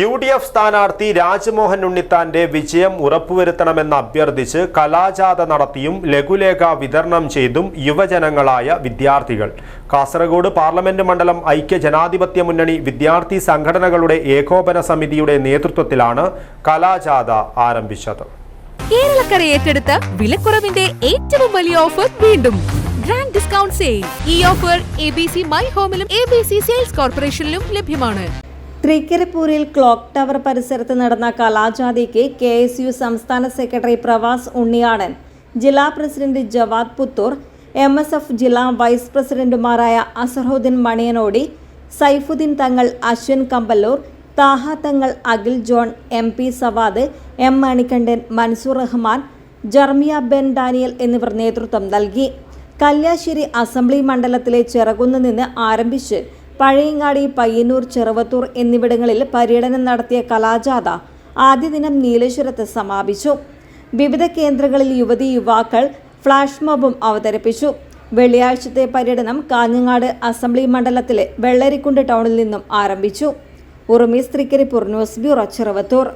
U D F സ്ഥാനാർത്ഥി രാജ്മോഹൻ ഉണ്ണിത്താന്റെ വിജയം ഉറപ്പുവരുത്തണമെന്ന് അഭ്യർത്ഥിച്ച് കലാജാഥ നടത്തിയും ലഘുലേഖ വിതരണം ചെയ്തും യുവജനങ്ങളായ വിദ്യാർത്ഥികൾ. കാസർഗോഡ് പാർലമെന്റ് മണ്ഡലം ഐക്യ ജനാധിപത്യ മുന്നണി വിദ്യാർത്ഥി സംഘടനകളുടെ ഏകോപന സമിതിയുടെ നേതൃത്വത്തിലാണ് കലാജാഥ ആരംഭിച്ചത്. കേരളക്കര ഏറ്റെടുത്ത വിലക്കുറവിന്റെ ഏറ്റവും വലിയ ഓഫർ വീണ്ടും. ഗ്രാൻഡ് ഡിസ്കൗണ്ട് സെയിൽ ഈ offer A B C my ഹോമിലും A B C sales കോർപ്പറേഷനിലും ലഭ്യമാണ്. തൃക്കരിപ്പൂരിൽ ക്ലോക്ക് ടവർ പരിസരത്ത് നടന്ന കലാജാഥയ്ക്ക് കെ എസ് യു സംസ്ഥാന സെക്രട്ടറി പ്രവാസ് ഉണ്ണിയാടൻ ജില്ലാ president Jawad Puthur M S F ജില്ലാ വൈസ് പ്രസിഡന്റുമാരായ Azharuddin Maniyanodi Saifuddin Thangal Ashwin Kambalur Thaha Thangal Akhil John M P Savad M Manikandan Mansoor Rahman Jermiya Ben Daniel എന്നിവർ നേതൃത്വം നൽകി. Kalliasseri assembly മണ്ഡലത്തിലെ ചിറകുന്ന് നിന്ന് ആരംഭിച്ച് പഴയങ്ങാടി പയ്യന്നൂർ ചെറുവത്തൂർ എന്നിവിടങ്ങളിൽ പര്യടനം നടത്തിയ കലാജാഥ ആദ്യ ദിനം നീലേശ്വരത്ത് സമാപിച്ചു. വിവിധ കേന്ദ്രങ്ങളിൽ യുവതി യുവാക്കൾ ഫ്ലാഷ് മോബും അവതരിപ്പിച്ചു. വെള്ളിയാഴ്ചത്തെ പര്യടനം കാഞ്ഞങ്ങാട് അസംബ്ലി മണ്ഡലത്തിലെ വെള്ളരിക്കുണ്ട് ടൗണിൽ നിന്നും ആരംഭിച്ചു. ഉറുമി സ്ത്രീക്കരിപ്പൂർ ന്യൂസ് ബ്യൂറോ ചെറുവത്തൂർ.